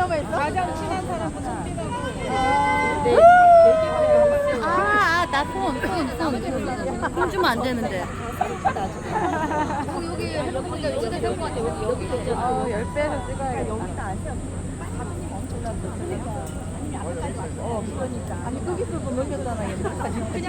친하다고 했어? 가장 친한 사람은 손빈하고 네. 아, 아, 나 폰, 폰, 폰. 폰 주면 안 되는데. 여기 보니까 여기가 세운 것 같아. 여기, 여기도 있잖아. 아, 10배에서 찍어야 여기는 아시아. 사진이 엄청나게 어, 그러니까. 아니, 아까까지 왔어. 그러니까. 아니, 거기서 보면 여기잖아. 그냥.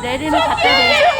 내리면 갖다 대.